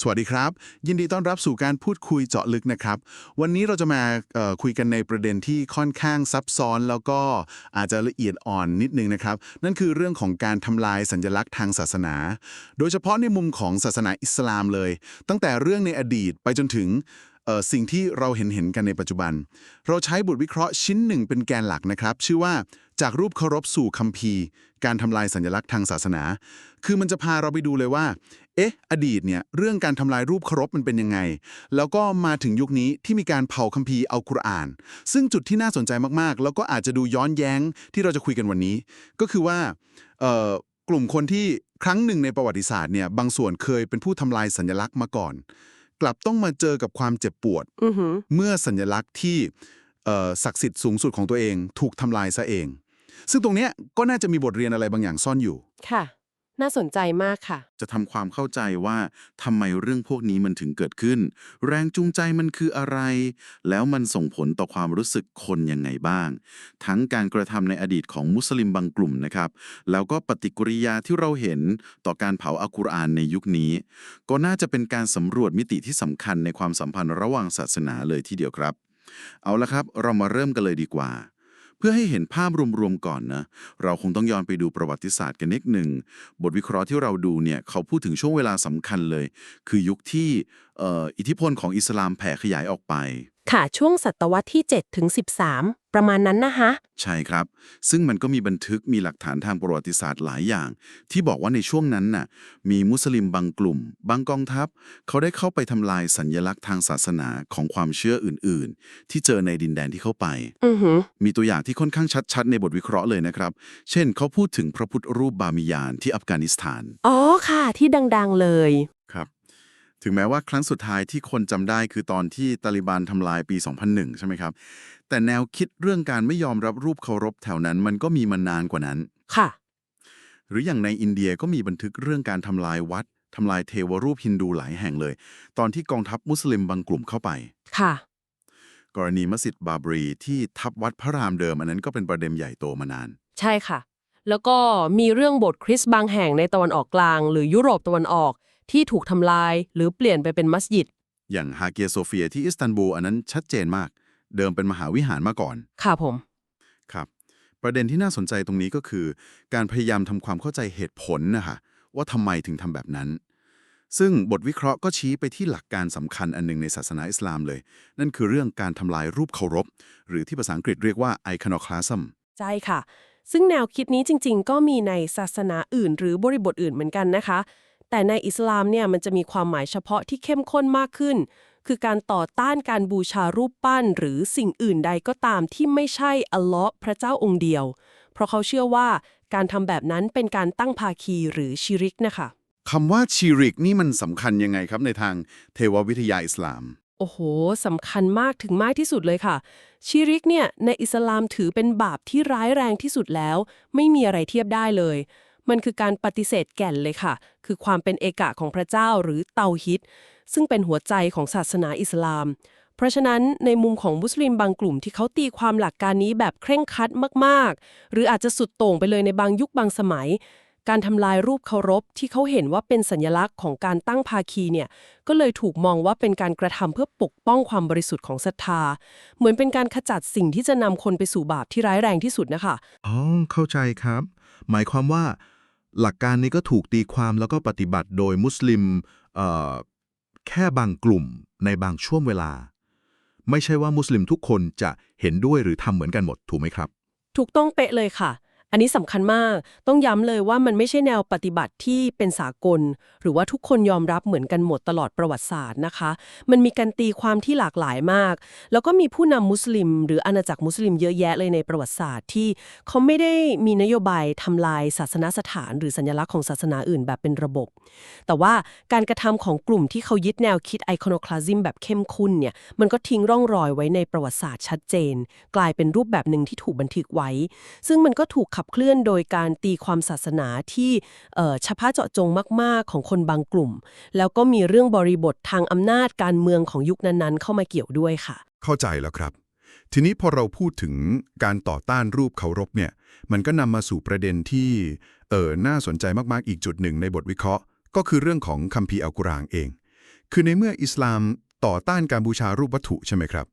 สวัสดีครับ ยินดีต้อนรับสู่การพูดคุยเจาะลึกนะครับ วันนี้เราจะมาคุยกันในประเด็นที่ค่อนข้างซับซ้อน แล้วก็อาจจะละเอียดอ่อนนิดนึงนะครับ นั่นคือเรื่องของการทำลายสัญลักษณ์ทางศาสนา โดยเฉพาะในมุมของศาสนาอิสลามเลย ตั้งแต่เรื่องในอดีตไปจนถึงสิ่งที่เราเห็นเห็นกันในปัจจุบัน เราใช้บทวิเคราะห์ชิ้นหนึ่งเป็นแกนหลักนะครับ ชื่อว่าจากรูปเคารพสู่คัมภีร์ การทำลายสัญลักษณ์ทางศาสนา คือมันจะพาเราไปดูเลยว่า เอ๊ะ อดีตเนี่ยเรื่องการทำลายรูปเคารพมันเป็นยังไง แล้วก็มาถึงยุคนี้ที่มีการเผาคัมภีร์เอากุรอาน ซึ่งจุดที่น่าสนใจมากๆ แล้วก็อาจจะดูย้อนแย้งที่เราจะคุยกันวันนี้ ก็คือว่าเอ่อกลุ่มคนที่ครั้งหนึ่งในประวัติศาสตร์เนี่ยบางส่วนเคยเป็นผู้ทำลายสัญลักษณ์มาก่อน กลับต้องมาเจอกับความเจ็บปวดอือหือเมื่อสัญลักษณ์ที่เอ่อศักดิ์สิทธิ์สูงสุดของตัวเอง ถูกทำลายซะเอง ซึ่งตรงเนี้ยก็น่าจะมีบทเรียนอะไรบางอย่างซ่อนอยู่ ค่ะ น่าสนใจมากค่ะ จะทำความเข้าใจว่าทำไมเรื่องพวกนี้มันถึงเกิดขึ้น แรงจูงใจมันคืออะไร แล้วมันส่งผลต่อความรู้สึกคนยังไงบ้าง ทั้งการกระทำในอดีตของมุสลิมบางกลุ่มนะครับ แล้วก็ปฏิกิริยาที่เราเห็นต่อการเผาอัลกุรอานในยุคนี้ ก็น่าจะเป็นการสำรวจมิติที่สำคัญในความสัมพันธ์ระหว่างศาสนาเลยทีเดียวครับ เอาละครับ เรามาเริ่มกันเลยดีกว่า พื่อให้เห็นภาพรวมๆก่อนนะ เราคงต้องย้อนไปดูประวัติศาสตร์กันนิดหนึ่ง บทวิเคราะห์ที่เราดูเนี่ยเขาพูดถึงช่วงเวลาสำคัญเลย คือยุคที่อิทธิพลของอิสลามแผ่ขยายออกไป ค่ะช่วงศตวรรษที่ 7 ถึง 13 ประมาณนั้นนะคะใช่ครับ ซึ่งมันก็มีบันทึกมีหลักฐานทางประวัติศาสตร์หลายอย่าง ที่บอกว่าในช่วงนั้นน่ะมีมุสลิมบางกลุ่ม บางกองทัพ เขาได้เข้าไปทำลายสัญญลักษณ์ทางศาสนาของความเชื่ออื่น ๆ ที่เจอในดินแดนที่เข้าไป อือหือมีตัวอย่างที่ค่อนข้างชัด ๆ ในบทวิเคราะห์เลยนะครับ เช่น เขาพูดถึงพระพุทธรูปบามิยานที่อัฟกานิสถาน อ๋อค่ะ ที่ดัง ๆ เลยครับ ถึงแม้ว่าครั้งสุดท้ายที่คนจำได้คือตอนที่ตาลิบันทำลายปี 2001 ใช่ไหมครับ แต่แนวคิดเรื่องการไม่ยอมรับรูปเคารพแถวนั้น มันก็มีมานานกว่านั้น ค่ะ หรืออย่างในอินเดียก็มีบันทึกเรื่องการทำลายวัดทำลายเทวรูปฮินดูหลายแห่งเลย ตอนที่กองทัพมุสลิมบางกลุ่มเข้าไป ค่ะ กรณีมัสยิดบาบรีที่ทับวัดพระรามเดิมอันนั้นก็เป็นประเด็นใหญ่โตมานาน ใช่ค่ะ แล้วก็มีเรื่องโบสถ์คริสต์บางแห่งในตะวันออกกลาง หรือยุโรปตะวันออก ที่ถูกทำลายหรือเปลี่ยนไปเป็นมัสยิด อย่างฮาเกียโซเฟียที่อิสตันบูลอันนั้นชัดเจนมาก เดิมเป็นมหาวิหารมาก่อน ค่ะผม ครับ ประเด็นที่น่าสนใจตรงนี้ก็คือ การพยายามทำความเข้าใจเหตุผลนะคะว่าทำไมถึงทำแบบนั้น ซึ่งบทวิเคราะห์ก็ชี้ไปที่หลักการสำคัญอันหนึงในศาสนาอิสลามเลย นั่นคือเรื่องการทำลายรูปเคารพ หรือที่ภาษาอังกฤษเรียกว่า iconoclasm ใช่ค่ะ ซึ่งแนวคิดนี้จริง ๆ ก็มีในศาสนาอื่น หรือบริบทอื่นเหมือนกันนะคะ แต่ในอิสลามเนี่ยมันจะมีความหมายเฉพาะที่เข้มข้นมากขึ้น คือการต่อต้านการบูชารูปปั้น หรือสิ่งอื่นใดก็ตามที่ไม่ใช่อัลเลาะห์พระเจ้าองค์เดียว เพราะเขาเชื่อว่าการทำแบบนั้นเป็นการตั้งภาคีหรือชิริกนะคะคำว่าชีริกนี่มันสำคัญยังไงครับในทางเทววิทยาอิสลาม โอ้โหสำคัญมากถึงมากที่สุดเลยค่ะ ชิริกเนี่ยในอิสลามถือเป็นบาปที่ร้ายแรงที่สุดแล้ว ไม่มีอะไรเทียบได้เลย มันคือการปฏิเสธแก่นเลยค่ะ คือความเป็นเอกะของพระเจ้าหรือเตาฮิดซึ่งเป็นหัวใจของศาสนาอิสลาม เพราะฉะนั้นในมุมของมุสลิมบางกลุ่มที่เขาตีความหลักการนี้แบบเคร่งครัดมากๆ หรืออาจจะสุดโต่งไปเลยในบางยุคบางสมัย การทำลายรูปเคารพที่เขาเห็นว่าเป็นสัญลักษณ์ของการตั้งภาคีเนี่ยก็เลยถูกมองว่าเป็นการกระทำเพื่อปกป้องความบริสุทธิ์ของศรัทธา เหมือนเป็นการขจัดสิ่งที่จะนำคนไปสู่บาปที่ร้ายแรงที่สุดนะคะอ๋อเข้าใจครับ หมายความว่า หลักการนี้ก็ถูกตีความแล้วก็ปฏิบัติโดยมุสลิมแค่บางกลุ่มในบางช่วงเวลา ไม่ใช่ว่ามุสลิมทุกคนจะเห็นด้วยหรือทำเหมือนกันหมดถูกไหมครับ ถูกต้องเป๊ะเลยค่ะ อันนี้สำคัญมาก ต้องย้ำเลยว่ามันไม่ใช่แนวปฏิบัติที่เป็นสากล หรือว่าทุกคนยอมรับเหมือนกันหมดตลอดประวัติศาสตร์นะคะ มันมีการตีความที่หลากหลายมาก แล้วก็มีผู้นำมุสลิม หรืออาณาจักรมุสลิมเยอะแยะเลยในประวัติศาสตร์ที่เขาไม่ได้มีนโยบายทำลายศาสนสถาน หรือสัญลักษณ์ของศาสนาอื่นแบบเป็นระบบ แต่ว่าการกระทำของกลุ่มที่เขายึดแนวคิดไอคอนคลาซิมแบบเข้มข้นเนี่ยมันก็ทิ้งร่องรอยไว้ในประวัติศาสตร์ชัดเจน กลายเป็นรูปแบบหนึ่งที่ถูกบันทึกไว้ ซึ่งมันก็ถูกขับเคลื่อนโดยการตีความศาสนาที่เฉพาะเจาะจงมาก ๆ ของคนบางกลุ่ม แล้วก็มีเรื่องบริบททางอำนาจการเมืองของยุคนั้นๆ เข้ามาเกี่ยวด้วยค่ะ เข้าใจแล้วครับ ทีนี้พอเราพูดถึงการต่อต้านรูปเคารพเนี่ย มันก็นำมาสู่ประเด็นที่เออน่าสนใจมากๆอีกจุดหนึ่งในบทวิเคราะห์ ก็คือเรื่องของคัมภีร์อัลกุรอานเอง คือในเมื่ออิสลามต่อต้านการบูชารูปวัตถุใช่ไหมครับ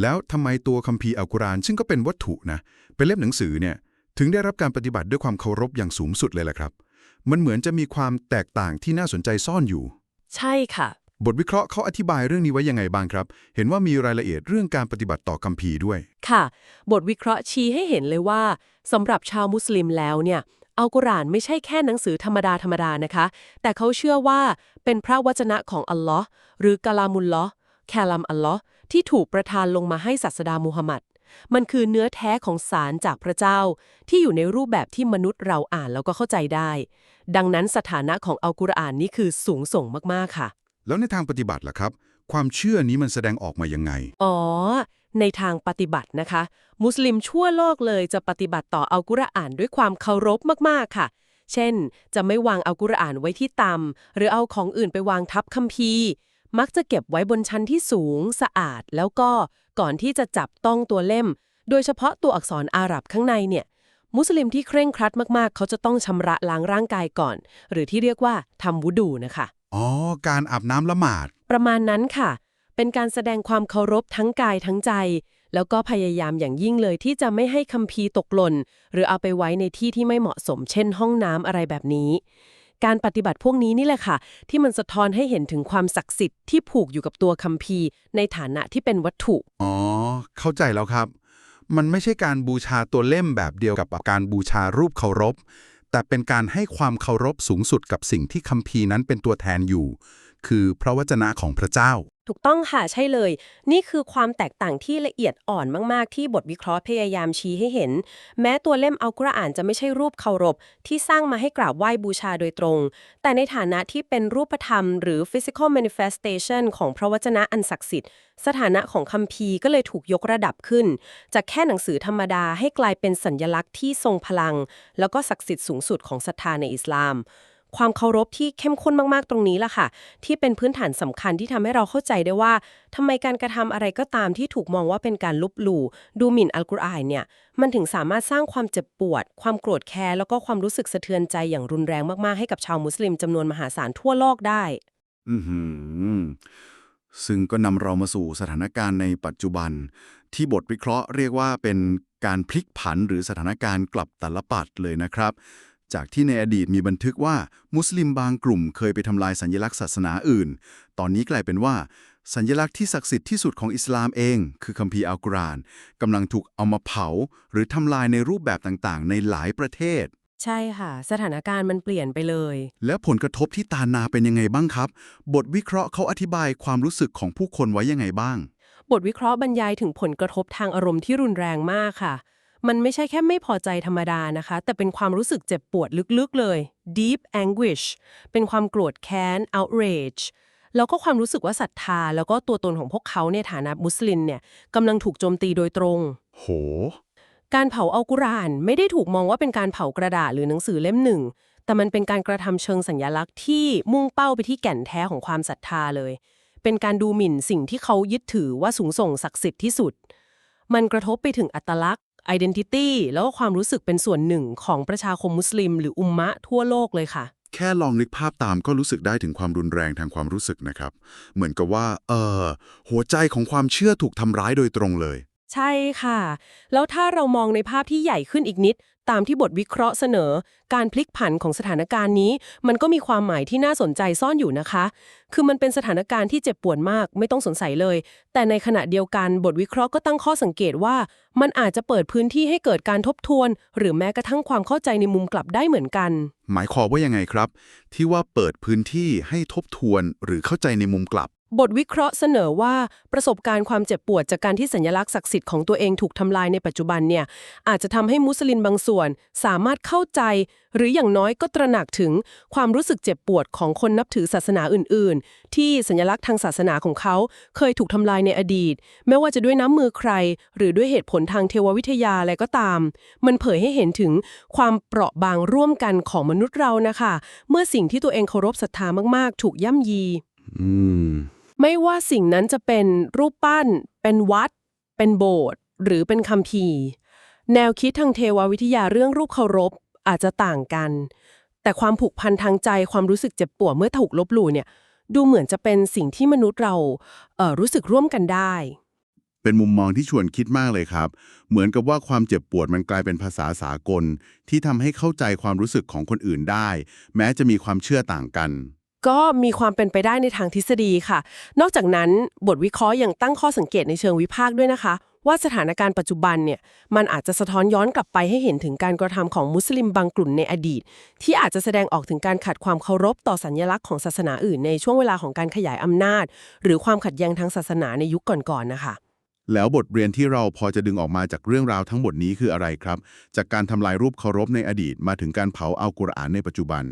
แล้วทำไมตัวคัมภีร์อัลกุรอานซึ่งก็เป็นวัตถุนะ เป็นเล่มหนังสือเนี่ย ถึงได้รับการปฏิบัติด้วยความเคารพอย่างสูงสุดเลยล่ะครับ มันเหมือนจะมีความแตกต่างที่น่าสนใจซ่อนอยู่ ใช่ค่ะ บทวิเคราะห์เขาอธิบายเรื่องนี้ไว้ยังไงบ้างครับ เห็นว่ามีรายละเอียดเรื่องการปฏิบัติต่อคัมภีร์ด้วย ค่ะ บทวิเคราะห์ชี้ให้เห็นเลยว่าสำหรับชาวมุสลิมแล้วเนี่ยอัลกุรอานไม่ใช่แค่หนังสือธรรมดาธรรมดานะคะ แต่เขาเชื่อว่าเป็นพระวจนะของอัลลอฮ์หรือกะลามุลลอฮ์แคลัมอัลลอฮ์ที่ถูกประทานลงมาให้ศาสดามูฮัมหมัด มันคือเนื้อแท้ของสารจากพระเจ้า ที่อยู่ในรูปแบบที่มนุษย์เราอ่านแล้วก็เข้าใจได้ ดังนั้นสถานะของอัลกุรอานนี้คือสูงส่งมากๆค่ะ แล้วในทางปฏิบัติล่ะครับ ความเชื่อนี้มันแสดงออกมายังไง อ๋อ ในทางปฏิบัตินะคะ มุสลิมชั่วโลกเลยจะปฏิบัติต่ออัลกุรอานด้วยความเคารพมากๆค่ะเช่น จะไม่วางอัลกุรอานไว้ที่ต่ำหรือเอาของอื่นไปวางทับคัมภีร์ มักจะเก็บไว้บนชั้นที่สูง สะอาด แล้วก็ก่อนที่จะจับต้องตัวเล่ม โดยเฉพาะตัวอักษรอาหรับข้างในเนี่ย มุสลิมที่เคร่งครัดมากๆ เขาจะต้องชำระล้างร่างกายก่อน หรือที่เรียกว่าทำวุดูนะคะ อ๋อ การอาบน้ำละหมาด ประมาณนั้นค่ะ เป็นการแสดงความเคารพทั้งกายทั้งใจ แล้วก็พยายามอย่างยิ่งเลยที่จะไม่ให้คัมภีร์ตกหล่นหรือเอาไปไว้ในที่ที่ไม่เหมาะสม เช่น ห้องน้ำอะไรแบบนี้ การปฏิบัติพวกนี้นี่แหละค่ะ ที่มันสะท้อนให้เห็นถึงความศักดิ์สิทธิ์ที่ผูกอยู่กับตัวคัมภีร์ ในฐานะที่เป็นวัตถุ อ๋อ เข้าใจแล้วครับ มันไม่ใช่การบูชาตัวเล่มแบบเดียวกับการบูชารูปเคารพ แต่เป็นการให้ความเคารพสูงสุดกับสิ่งที่คัมภีร์นั้นเป็นตัวแทนอยู่ คือพระวจนะของพระเจ้า ถูกต้องค่ะใช่เลย นี่คือความแตกต่างที่ละเอียดอ่อนมาก ๆ ที่บทวิเคราะห์พยายามชี้ให้เห็น แม้ตัวเล่มอัลกุรอานจะไม่ใช่รูปเคารพ ที่สร้างมาให้กราบไหว้บูชาโดยตรง แต่ในฐานะที่เป็นรูปธรรม หรือ physical manifestation ของพระวจนะอันศักดิ์สิทธิ์ สถานะของคัมภีร์ก็เลยถูกยกระดับขึ้น จากแค่หนังสือธรรมดาให้กลายเป็นสัญญลักษณ์ที่ทรงพลัง แล้วก็ศักดิ์สิทธิ์สูงสุดของศรัทธาในอิสลาม ความเคารพที่เข้มข้นมากๆตรงนี้ล่ะค่ะ ที่เป็นพื้นฐานสำคัญที่ทำให้เราเข้าใจได้ว่าทำไมการกระทำอะไรก็ตามที่ถูกมองว่าเป็นการลบหลู่ดูหมิ่นอัลกุรอานเนี่ยมันถึงสามารถสร้างความเจ็บปวด ความโกรธแค้นแล้วก็ความรู้สึกสะเทือนใจอย่างรุนแรงมากๆให้กับชาวมุสลิมจำนวนมหาศาลทั่วโลกได้ อืซึ่งก็นำเรามาสู่สถานการณ์ในปัจจุบัน ที่บทวิเคราะห์เรียกว่าเป็นการพลิกผันหรือสถานการณ์กลับตลปัดเลยนะครับ จากที่ในอดีตมีบันทึกว่ามุสลิมบางกลุ่มเคยไปทำลายสัญลักษณ์ศาสนาอื่น ตอนนี้กลายเป็นว่า สัญลักษณ์ที่ศักดิ์สิทธิ์ที่สุดของอิสลามเอง คือคัมภีร์อัลกุรอานกำลังถูกเอามาเผา หรือทำลายในรูปแบบต่างๆ ในหลายประเทศ ใช่ค่ะ สถานการณ์มันเปลี่ยนไปเลย แล้วผลกระทบที่ตานาเป็นยังไงบ้างครับ บทวิเคราะห์เขาอธิบายความรู้สึกของผู้คนไว้ยังไงบ้าง บทวิเคราะห์บรรยายถึงผลกระทบทางอารมณ์ที่รุนแรงมากค่ะ มันไม่ใช่แค่ไม่พอใจธรรมดานะคะ แต่เป็นความรู้สึกเจ็บปวดลึกๆเลย deep anguish เป็นความโกรธแค้น outrage แล้วก็ความรู้สึกว่าศรัทธา แล้วก็ตัวตนของพวกเขาในฐานะมุสลิมเนี่ยกำลังถูกโจมตีโดยตรง โห การเผาอัลกุรอานไม่ได้ถูกมองว่าเป็นการเผากระดาษหรือหนังสือเล่มหนึ่ง แต่มันเป็นการกระทำเชิงสัญญลักษณ์ที่มุ่งเป้าไปที่แก่นแท้ของความศรัทธาเลย เป็นการดูหมิ่นสิ่งที่เขายึดถือว่าสูงส่งศักดิ์สิทธิ์ที่สุด มันกระทบไปถึงอัตลักษณ์ identity แล้วก็ความรู้สึกเป็นส่วนหนึ่งของประชาคมมุสลิม หรืออุมมะทั่วโลกเลยค่ะ แค่ลองนึกภาพตามก็รู้สึกได้ถึงความรุนแรงทางความรู้สึกนะครับ เหมือนกับว่า เออหัวใจของความเชื่อถูกทำร้ายโดยตรงเลย ใช่ค่ะ แล้วถ้าเรามองในภาพที่ใหญ่ขึ้นอีกนิด ตามที่บทวิเคราะห์เสนอ การพลิกผันของสถานการณ์นี้ มันก็มีความหมายที่น่าสนใจซ่อนอยู่นะคะ คือมันเป็นสถานการณ์ที่เจ็บปวดมาก ไม่ต้องสงสัยเลย แต่ในขณะเดียวกันบทวิเคราะห์ก็ตั้งข้อสังเกตว่า มันอาจจะเปิดพื้นที่ให้เกิดการทบทวน หรือแม้กระทั่งความเข้าใจในมุมกลับได้เหมือนกัน หมายความว่ายังไงครับ ที่ว่าเปิดพื้นที่ให้ทบทวนหรือเข้าใจในมุมกลับ บทวิเคราะห์เสนอว่าประสบการณ์ความเจ็บปวดจากการที่สัญลักษณ์ศักดิ์สิทธิ์ของตัวเองถูกทำลายในปัจจุบันเนี่ยอาจจะทำให้มุสลิมบางส่วน สามารถเข้าใจ หรืออย่างน้อยก็ตระหนักถึงความรู้สึกเจ็บปวดของคนนับถือศาสนาอื่น ๆ ที่สัญลักษณ์ทางศาสนาของเขา เคยถูกทำลายในอดีต ไม่ว่าจะด้วยน้ำมือใคร หรือด้วยเหตุผลทางเทววิทยาอะไรก็ตาม มันเผยให้เห็นถึงความเปราะบางร่วมกันของมนุษย์เรานะคะ เมื่อสิ่งที่ตัวเองเคารพศรัทธามาก ๆ ถูกย่ำยี อืม ไม่ว่าสิ่งนั้นจะเป็นรูปปั้น เป็นวัด เป็นโบสถ์หรือเป็นคัมภีร์ แนวคิดทางเทววิทยาเรื่องรูปเคารพอาจจะต่างกัน แต่ความผูกพันทางใจความรู้สึกเจ็บปวดเมื่อถูกลบหลู่เนี่ย ดูเหมือนจะเป็นสิ่งที่มนุษย์เราเอ่อรู้สึกร่วมกันได้ เป็นมุมมองที่ชวนคิดมากเลยครับ เหมือนกับว่าความเจ็บปวดมันกลายเป็นภาษาสากล ที่ทำให้เข้าใจความรู้สึกของคนอื่นได้ แม้จะมีความเชื่อต่างกัน ก็มีความเป็นไปได้ในทางทฤษฎีค่ะ นอกจากนั้นบทวิเคราะห์ยังตั้งข้อสังเกตในเชิงวิพากษ์ด้วยนะคะ ว่าสถานการณ์ปัจจุบันเนี่ยมันอาจจะสะท้อนย้อนกลับไปให้เห็นถึงการกระทำของมุสลิมบางกลุ่มในอดีต ที่อาจจะแสดงออกถึงการขัดความเคารพต่อสัญลักษณ์ของศาสนาอื่นในช่วงเวลาของการขยายอำนาจ หรือความขัดแย้งทางศาสนาในยุคก่อนๆนะคะแล้วบทเรียนที่เราพอจะดึงออกมาจากเรื่องราวทั้งหมดนี้คืออะไรครับ จากการทำลายรูปเคารพในอดีตมาถึงการเผาอัลกุรอานในปัจจุบัน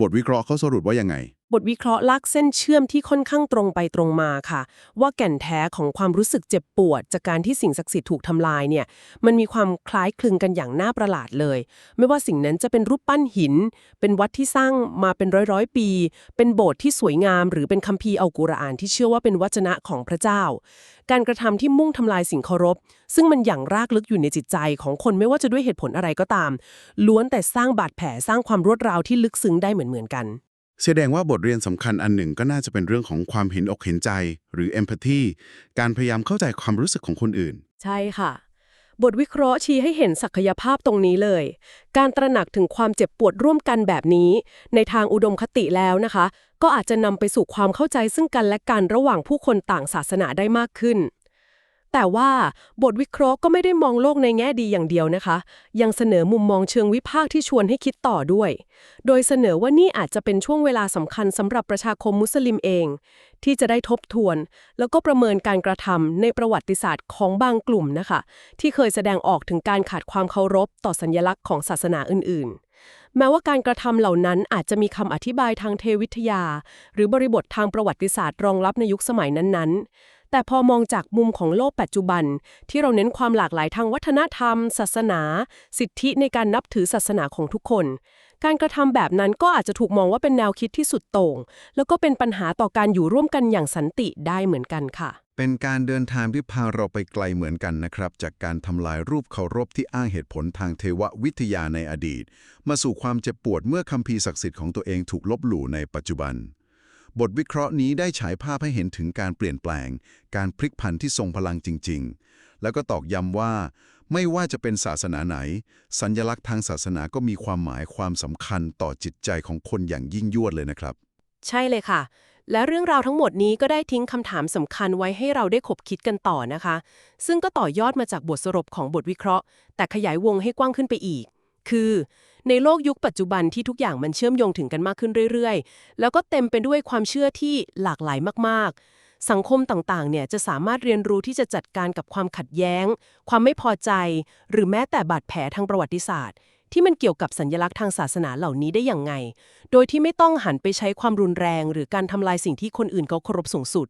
บทวิเคราะห์เขาสรุปว่ายังไงบทวิเคราะห์ลากเส้นเชื่อมที่ค่อนข้างตรงไปตรงมาค่ะ ว่าแก่นแท้ของความรู้สึกเจ็บปวด จากการที่สิ่งศักดิ์สิทธิ์ถูกทำลายเนี่ยมันมีความคล้ายคลึงกันอย่างน่าประหลาดเลย ไม่ว่าสิ่งนั้นจะเป็นรูปปั้นหิน เป็นวัดที่สร้างมาเป็นร้อยร้อยปี เป็นโบสถ์ที่สวยงาม หรือเป็นคัมภีร์อัลกุรอานที่เชื่อว่าเป็นวจนะของพระเจ้า การกระทำที่มุ่งทำลายสิ่งเคารพ ซึ่งมันอย่างรากลึกอยู่ในจิตใจของคนไม่ว่าจะด้วยเหตุผลอะไรก็ตาม ล้วนแต่สร้างบาดแผลสร้างความรวดร้าวที่ลึกซึ้งได้เหมือนๆกัน แสดงว่าบทเรียนสำคัญอันหนึ่งก็น่าจะเป็นเรื่องของความเห็นอกเห็นใจ หรือ empathy การพยายามเข้าใจความรู้สึกของคนอื่น ใช่ค่ะ บทวิเคราะห์ชี้ให้เห็นศักยภาพตรงนี้เลย การตระหนักถึงความเจ็บปวดร่วมกันแบบนี้ ในทางอุดมคติแล้วนะคะ ก็อาจจะนำไปสู่ความเข้าใจซึ่งกันและกันระหว่างผู้คนต่างศาสนาได้มากขึ้น แต่ว่าบทวิเคราะห์ก็ไม่ได้มองโลกในแง่ดีอย่างเดียวนะคะ ยังเสนอมุมมองเชิงวิพากษ์ที่ชวนให้คิดต่อด้วย โดยเสนอว่านี่อาจจะเป็นช่วงเวลาสำคัญสำหรับประชาคมมุสลิมเอง ที่จะได้ทบทวน แล้วก็ประเมินการกระทำในประวัติศาสตร์ของบางกลุ่มนะคะ ที่เคยแสดงออกถึงการขาดความเคารพต่อสัญลักษณ์ของศาสนาอื่น ๆแม้ว่าการกระทำเหล่านั้นอาจจะมีคำอธิบายทางเทวิทยา หรือบริบททางประวัติศาสตร์รองรับในยุคสมัยนั้นๆ แต่พอมองจากมุมของโลกปัจจุบัน ที่เราเน้นความหลากหลายทางวัฒนธรรม ศาสนา สิทธิในการนับถือศาสนาของทุกคน การกระทำแบบนั้นก็อาจจะถูกมองว่าเป็นแนวคิดที่สุดโต่ง แล้วก็เป็นปัญหาต่อการอยู่ร่วมกันอย่างสันติได้เหมือนกันค่ะ เป็นการเดินทางที่พาเราไปไกลเหมือนกันนะครับ จากการทำลายรูปเคารพที่อ้างเหตุผลทางเทววิทยาในอดีต มาสู่ความเจ็บปวดเมื่อคัมภีร์ศักดิ์สิทธิ์ของตัวเองถูกลบหลู่ในปัจจุบัน บทวิเคราะห์นี้ได้ฉายภาพให้เห็นถึงการเปลี่ยนแปลง การพลิกผันที่ทรงพลังจริง ๆ แล้วก็ตอกย้ำว่า ไม่ว่าจะเป็นศาสนาไหน สัญลักษณ์ทางศาสนาก็มีความหมายความสำคัญต่อจิตใจของคนอย่างยิ่งยวดเลยนะครับ ใช่เลยค่ะ และเรื่องราวทั้งหมดนี้ก็ได้ทิ้งคำถามสำคัญไว้ให้เราได้ขบคิดกันต่อนะคะ ซึ่งก็ต่อยอดมาจากบทสรุปของบทวิเคราะห์ แต่ขยายวงให้กว้างขึ้นไปอีก คือ ในโลกยุคปัจจุบันที่ทุกอย่างมันเชื่อมโยงถึงกันมากขึ้นเรื่อยๆ แล้วก็เต็มไปด้วยความเชื่อที่หลากหลายมากๆ สังคมต่างๆ เนี่ยจะสามารถเรียนรู้ที่จะจัดการกับความขัดแย้ง ความไม่พอใจ หรือแม้แต่บาดแผลทางประวัติศาสตร์ ที่มันเกี่ยวกับสัญลักษณ์ทางศาสนาเหล่านี้ได้อย่างไง โดยที่ไม่ต้องหันไปใช้ความรุนแรง หรือการทำลายสิ่งที่คนอื่นเขาเคารพสูงสุด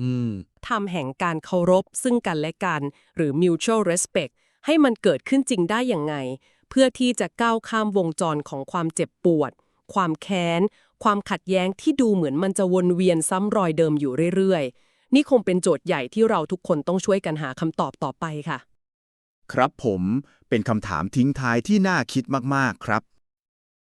อืมทำแห่งการเคารพซึ่งกันและกัน หรือ mutual respect ให้มันเกิดขึ้นจริงได้อย่างไงเพื่อที่จะก้าวข้ามวงจรของความเจ็บปวด ความแค้น ความขัดแย้งที่ดูเหมือนมันจะวนเวียนซ้ำรอยเดิมอยู่เรื่อยๆ นี่คงเป็นโจทย์ใหญ่ที่เราทุกคนต้องช่วยกันหาคำตอบต่อไปค่ะ ครับผมเป็นคำถามทิ้งท้ายที่น่าคิดมากๆครับ